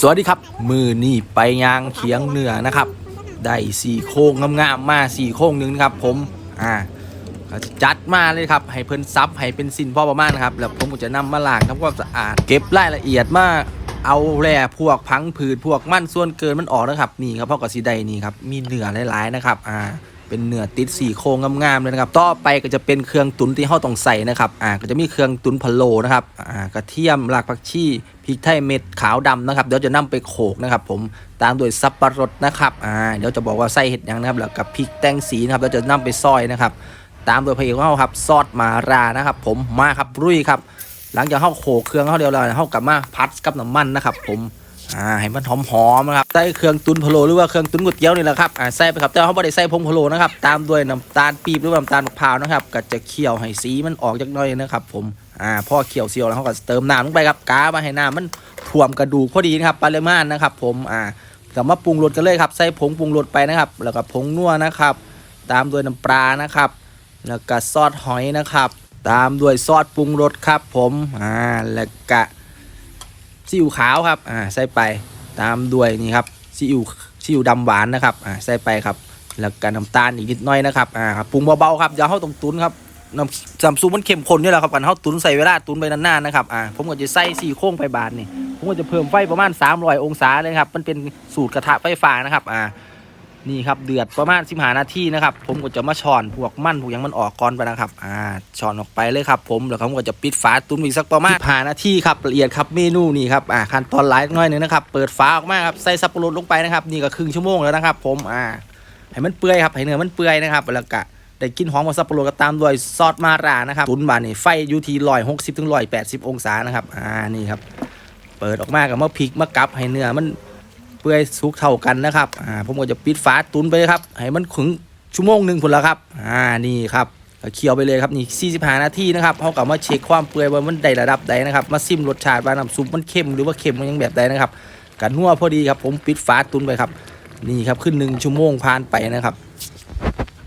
สวัสดีครับ มือนี่ไปยางเขียงเหนือนะครับ ได้สี่โค้งงามๆมาสี่โค้งหนึ่งนะครับ ผมอ่าจัดมาเลยครับ ให้เพิ่นซับให้เป็นสินพ่อประมาณนะครับ แล้วผมก็จะนำมาล้างทำความสะอาด เก็บรายละเอียดมาเอาแร่พวกพังผืดพวกมั่นส่วนเกินมันออกนะครับ นี่ครับพ่อกับสีใดนี่ครับ มีเนื้อหลายๆนะครับ อ่า เป็นเนื้อติดสี่โครงงามๆเลยนะครับ ต่อไปก็จะเป็นเครื่องตุ๋นที่เราต้องใส่นะครับ อ่า ก็จะมีเครื่องตุ๋นพะโลนะครับ อ่า กระเทียมรากผักชีพริกไทยเม็ดขาวดำนะครับ เดี๋ยวจะนำไปโขกนะครับ ผม ตามด้วยสับปะรดนะครับ อ่า เดี๋ยวจะบอกว่าใส่เห็ดยังนะครับ แล้วกับพริกแตงสีนะครับ เดี๋ยวจะนำไปซอยนะครับ ตามโดยพระเอกของเราครับ ซอสมารานะครับ ผม มาครับรุ่ยครับ หลังจากเข้าโขกเครื่องเข้าเดียวแล้วเข้ากลับมาพัดกับน้ำมันนะครับ ผม อ่าให้มันหอมๆนะครับใส่เครื่องตุนพะโลหรือว่าเครื่องตุนก๋วยเตี๋ยวนี่แหละครับอ่าใส่ไปครับแต่เขาไม่ได้ใส่ผงพะโลนะครับตามด้วยน้ำตาลปี๊บหรือน้ำตาลมะพร้าวนะครับก็จะเคี่ยวให้สีมันออกจากหน้อยนะครับ ผมอ่าพอเคี่ยวเซียวแล้วเขาก็เติมน้ำลงไปครับกามาให้น้ำมันท่วมกระดูกพอดีนะครับปริมาณนะครับ ผมอ่ากลับมาปรุงรสกันเลยครับใส่ผงปรุงรสไปนะครับ แล้วก็ผงนัวนะครับ ตามด้วยน้ำปลานะครับ แล้วก็ซอสหอยนะครับ ตามด้วยซอสปรุงรสครับ ผมอ่าแล้วก็ ซีอิ๊วขาวครับอ่าใส่ไปตามด้วยนี่ครับซีอิ๊วซีอิ๊วดำหวานนะครับอ่าใส่ไปครับ แล้วก็น้ำตาลอีกนิดหน่อยนะครับอ่าปรุงเบาๆครับอย่าเข้าตรงตุนครับน้ำซัมซุงมันเข้มข้นนี่แหละครับกันเข้าตุนใส่เวลาตุนไปนานๆนะครับอ่าผมก็จะใส่สี่โค้งไปบานนี่ผมก็จะเพิ่มไฟประมาณ300องศาเลยครับมันเป็นสูตรกระทะไฟฟ้านะครับอ่า นี่ครับเดือดประมาณสิบหานาทีนะครับ ผมก็จะมาช้อนพวกมันพวกยังมันออกก่อนไปนะครับอ่าช้อนออกไปเลยครับ ผมแล้วผมก็จะปิดฝาตุ้นอีกสักประมาณหานาทีครับละเอียดครับเมนูนี่ครับอ่าขั้นตอนหลายน้อยหนึงนะครับเปิดฝาออกมาครับใส่สับปะรดลงไปนะครับ นี่ก็ครึ่งชั่วโมงแล้วนะครับ ผมอ่าให้มันเปื่อยครับให้เนื้อมันเปื่อยนะครับแล้วก็ได้กินหอมของสับปะรดก็ตามด้วยซอสมารานะครับตุนบานนี่ไฟอยู่ที่ร้อยหกสิบถึงร้อยแปดสิบองศานะครับอ่านี่ครับ เปิดออกมากับมะพริกมะกับให้เนื้อมัน เปื่อยสุกเท่ากันนะครับอ่าผมก็จะปิดฝาตุนไปครับให้มันขึงชั่วโมงหนึ่งผลล้วครับอ่านี่ครับเคี่ยวไปเลยครับนี่45นาทีนะครับเขากลับมาเช็คความเปื่อยว่ามันได้ระดับใดนะครับมาซิมรสชาติว่าน้ำซุปมันเค็มหรือว่าเค็มมันยังแบบใดนะครับกันนัวพอดีครับผมปิดฝาตุนไปครับนี่ครับขึ้นหนึ่งชั่วโมงผ่านไปนะครับ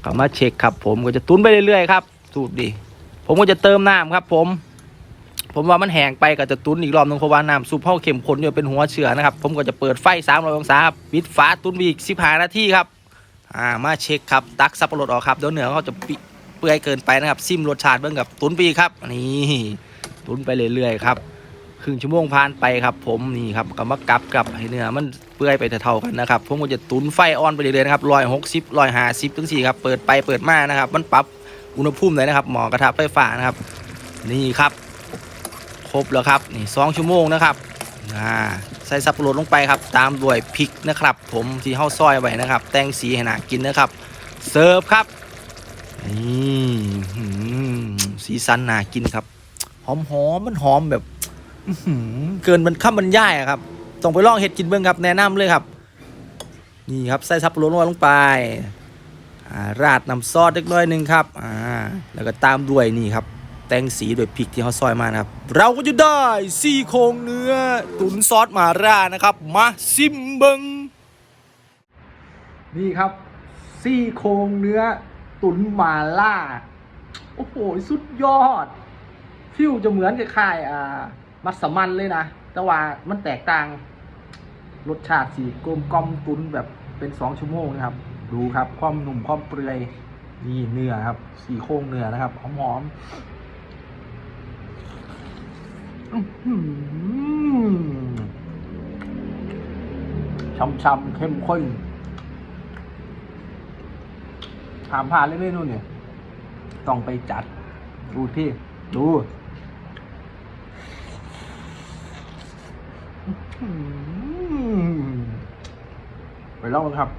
กลับมาเช็คครับ ผมก็จะตุนไปเรื่อยๆครับสูตรดี ผมก็จะเติมน้ำครับ ผม ผมว่ามันแห้งไปก็จะตุ้นอีกรอบนึงเพราะว่าน้ำซุปเข้าเข้มข้นอยู่เป็นหัวเชื้อนะครับ ผมก็จะเปิดไฟ300องศาครับปิดฝาตุ้นไปอีก15นาทีครับอ่ามาเช็คครับตักสับปะรดออกครับเดี๋ยวเนื้อเขาจะเปื่อยเกินไปนะครับซิมรสชาติเบิ่งกับตุ้นไปอีกครับนี่ตุ้นไปเรื่อยๆครับครึ่งชั่วโมงผ่านไปครับ ผมนี่ครับก็มากลับกับให้เนื้อมันเปื่อยไปเท่าๆกันนะครับผมก็จะตุนไฟอ่อนไปเรื่อยๆนะครับร้อยหกสิบร้อยห้าสิบถึงสี่ครับเปิดไปเปิดมานะครับ มันปรับอุณหภูมิเลยนะครับหมอกระทะไฟฟ้านะครับ นี่ครับ ครบแล้วครับนี่สองชั่วโมงนะครับอ่าใส่สับปะรดลงไปครับ ตามด้วยพริกนะครับ ผมที่เข้าซอยไว้นะครับ แตงสีให้น่ากินนะครับ เสิร์ฟครับนี่หือสีสันน่ากินครับ หอมหอมมันหอมแบบเกินมันข้ามบรรยายครับต้องไปลองเห็ดกินเบิ้งครับแนะนำเลยครับ นี่ครับใส่ซับปะรดลงไปอ่าราดน้ำซอสเล็กน้อยหนึงครับ อ่า แล้วก็ตามด้วยนี่ครับ แต่งสีด้วยพริกที่เขาซอยมานะครับ เราก็จะได้ซี่โครงเนื้อ ตุ๋นซอสมาร่านะครับ มาซิมเบิงนี่ครับ ซี่โครงเนื้อ ตุ๋นมาล่า โอ้โห สุดยอด ฟิวจะเหมือนกับค่ายอ่ามัสมันเลยนะ แต่ว่ามันแตกต่าง รสชาติสีกลมกล่อมตุ๋นแบบเป็นสองชั่วโมงนะครับ ดูครับ ความหนุ่มความเปลือยนี่เนื้อครับ สีโครงเนื้อนะครับหอมหอมๆ ช่ำๆเข้มข้นถามผ่านเลยเมนูเนี่ย ต้องไปจัด ดูที่ ดูไปลองกันครับ